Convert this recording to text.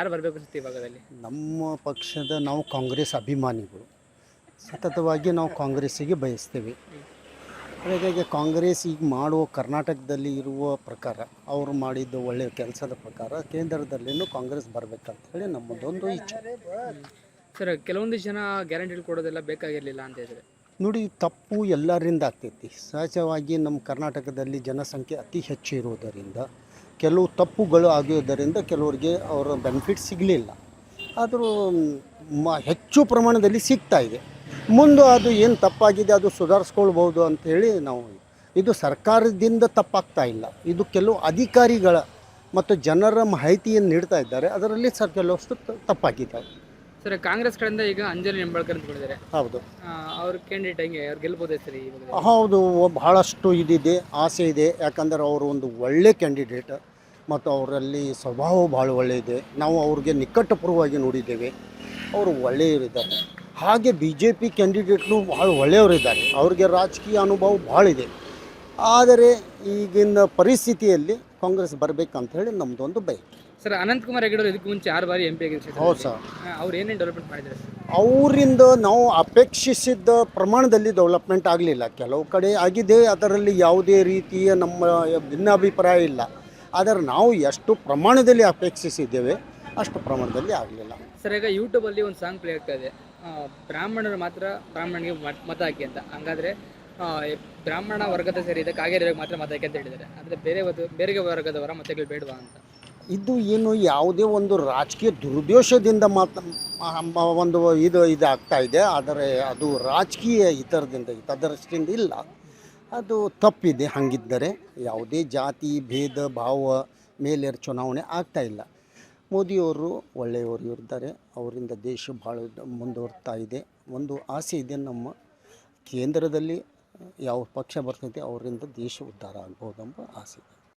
ಯಾರು ಬರಬೇಕು ಅನಿಸುತ್ತೆ ಈ ಭಾಗದಲ್ಲಿ ನಮ್ಮ ಪಕ್ಷದ ನಾವು ಕಾಂಗ್ರೆಸ್ ಅಭಿಮಾನಿಗಳು. ಸತತವಾಗಿ ನಾವು ಕಾಂಗ್ರೆಸ್ಸಿಗೆ ಬಯಸ್ತೇವೆ. ಹಾಗಾಗಿ ಕಾಂಗ್ರೆಸ್ ಈಗ ಮಾಡುವ ಕರ್ನಾಟಕದಲ್ಲಿ ಇರುವ ಪ್ರಕಾರ ಅವರು ಮಾಡಿದ್ದು ಒಳ್ಳೆಯ ಕೆಲಸದ ಪ್ರಕಾರ ಕೇಂದ್ರದಲ್ಲಿನೂ ಕಾಂಗ್ರೆಸ್ ಬರಬೇಕಂತ ಹೇಳಿ ನಮ್ಮದೊಂದು ಇಚ್ಛೆ. ಸರ್ ಕೆಲವೊಂದು ಜನ ಗ್ಯಾರಂಟಿ ಕೊಡೋದೆಲ್ಲ ಬೇಕಾಗಿರಲಿಲ್ಲ ಅಂತ ಹೇಳಿದ್ರೆ? ನೋಡಿ ತಪ್ಪು ಎಲ್ಲರಿಂದ ಆಗ್ತೈತಿ. ಸಹಜವಾಗಿ ನಮ್ಮ ಕರ್ನಾಟಕದಲ್ಲಿ ಜನಸಂಖ್ಯೆ ಅತಿ ಹೆಚ್ಚು ಇರುವುದರಿಂದ ಕೆಲವು ತಪ್ಪುಗಳು ಆಗಿರೋದರಿಂದ ಕೆಲವರಿಗೆ ಅವರ ಬೆನಿಫಿಟ್ ಸಿಗಲಿಲ್ಲ. ಆದರೂ, ಮ, ಹೆಚ್ಚು ಪ್ರಮಾಣದಲ್ಲಿ ಸಿಗ್ತಾ ಇದೆ. ಮುಂದೆ ಅದು ಏನು ತಪ್ಪಾಗಿದೆ ಅದು ಸುಧಾರಿಸ್ಕೊಳ್ಬೋದು ಅಂಥೇಳಿ ನಾವು, ಇದು ಸರ್ಕಾರದಿಂದ ತಪ್ಪಾಗ್ತಾ ಇಲ್ಲ. ಇದು ಕೆಲವು ಅಧಿಕಾರಿಗಳ ಮತ್ತು ಜನರ ಮಾಹಿತಿಯನ್ನು ನೀಡ್ತಾ ಇದ್ದಾರೆ. ಅದರಲ್ಲಿ ಸರ್, ಕೆಲವಷ್ಟು ತಪ್ಪಾಗಿದ್ದಾರೆ ಸರ್ ಕಾಂಗ್ರೆಸ್ ಕಡೆಯಿಂದ ಈಗ ಅಂಜಲಿ ನಿಂಬಾಳ್ಕರ್ ಅಂತ ಕೊಟ್ಟಿದ್ದಾರೆ ಹೌದು. ಅವ್ರ ಕ್ಯಾಂಡಿಡೇಟ್ ಹೆಂಗೆ? ಅವ್ರು ಗೆಲ್ಬೋದೇ ಸರ್ ಈ ಹೌದು ಬಹಳಷ್ಟು ಇದಿದೆ ಆಸೆ ಇದೆ. ಯಾಕಂದರೆ ಅವರು ಒಂದು ಒಳ್ಳೆ ಕ್ಯಾಂಡಿಡೇಟ್ ಮತ್ತು ಅವರಲ್ಲಿ ಸ್ವಭಾವ ಭಾಳ ಒಳ್ಳೆಯದೆ. ನಾವು ಅವ್ರಿಗೆ ನಿಕಟಪೂರ್ವವಾಗಿ ನೋಡಿದ್ದೇವೆ. ಅವರು ಒಳ್ಳೆಯವರಿದ್ದಾರೆ. ಹಾಗೆ ಬಿ ಜೆ ಪಿ ಕ್ಯಾಂಡಿಡೇಟ್ನು ಭಾಳ ಒಳ್ಳೆಯವರಿದ್ದಾರೆ. ಅವ್ರಿಗೆ ರಾಜಕೀಯ ಅನುಭವ ಭಾಳ ಇದೆ. ಆದರೆ ಈಗಿನ ಪರಿಸ್ಥಿತಿಯಲ್ಲಿ ಕಾಂಗ್ರೆಸ್ ಬರಬೇಕಂತ ಹೇಳಿ ನಮ್ಮದೊಂದು ಬಯಕೆ. ಸರ್ ಅನಂತಕುಮಾರ್ ಹೆಗಡೆ ಇದಕ್ಕೆ ಮುಂಚೆ ಆರು ಬಾರಿ ಎಂ ಪಿ ಆಗಿದೆ ಹೌದು ಸರ್. ಅವ್ರು ಏನೇನು ಡೆವಲಪ್ಮೆಂಟ್ ಮಾಡಿದ್ದಾರೆ ಸರ್? ಅವರಿಂದ ನಾವು ಅಪೇಕ್ಷಿಸಿದ್ದ ಪ್ರಮಾಣದಲ್ಲಿ ಡೆವಲಪ್ಮೆಂಟ್ ಆಗಲಿಲ್ಲ. ಕೆಲವು ಕಡೆ ಆಗಿದೆ ಅದರಲ್ಲಿ ಯಾವುದೇ ರೀತಿಯ ನಮ್ಮ ಭಿನ್ನಾಭಿಪ್ರಾಯ ಇಲ್ಲ. ಆದರೆ ನಾವು ಎಷ್ಟು ಪ್ರಮಾಣದಲ್ಲಿ ಅಪೇಕ್ಷಿಸಿದ್ದೇವೆ ಅಷ್ಟು ಪ್ರಮಾಣದಲ್ಲಿ ಆಗಲಿಲ್ಲ. ಸರ್ ಈಗ ಯೂಟ್ಯೂಬಲ್ಲಿ ಒಂದು ಸಾಂಗ್ ಪ್ಲೇ ಆಗ್ತಾ ಇದೆ. ಬ್ರಾಹ್ಮಣರು ಮಾತ್ರ ಬ್ರಾಹ್ಮಣಿಗೆ ಮತ ಹಾಕಿ ಅಂತ. ಹಂಗಾದ್ರೆ ಬ್ರಾಹ್ಮಣ ವರ್ಗದ ಸೇರಿದ ಕಾಗೇರಿಯವ್ರಿಗೆ ಮಾತ್ರ ಮತ ಹಾಕಿ ಅಂತ ಹೇಳಿದ್ದಾರೆ. ಅಂದರೆ ಬೇರೆ ಬೇರೆ ವರ್ಗದವರ ಮತಗಳು ಬೇಡವಾ ಅಂತ? ಇದು ಏನು ಯಾವುದೇ ಒಂದು ರಾಜಕೀಯ ದುರುದ್ದೇಶದಿಂದ ಮಾತ್ರ ಒಂದು ಇದು ಇದಾಗ್ತಾ ಇದೆ. ಆದರೆ ಅದು ರಾಜಕೀಯ ಇತರದಿಂದ ತದರಷ್ಟಿಂದ ಇಲ್ಲ. ಅದು ತಪ್ಪಿದೆ ಹಾಗಿದ್ದರೆ. ಯಾವುದೇ ಜಾತಿ, ಭೇದ, ಭಾವ ಮೇಲೆ ಚುನಾವಣೆ ಆಗ್ತಾ ಇಲ್ಲ. ಮೋದಿಯವರು ಒಳ್ಳೆಯವರು ಇರ್ತಾರೆ ಅವರಿಂದ ದೇಶ ಭಾಳ ಮುಂದುವರ್ತಾ ಇದೆ. ಒಂದು ಆಸೆ ಇದೆ ನಮ್ಮ ಕೇಂದ್ರದಲ್ಲಿ ಯಾವ ಪಕ್ಷ ಬರ್ತೈತೆ, ಅವರಿಂದ ದೇಶ ಉದ್ಧಾರ ಆಗ್ಬೋದೆಂಬ ಆಸೆ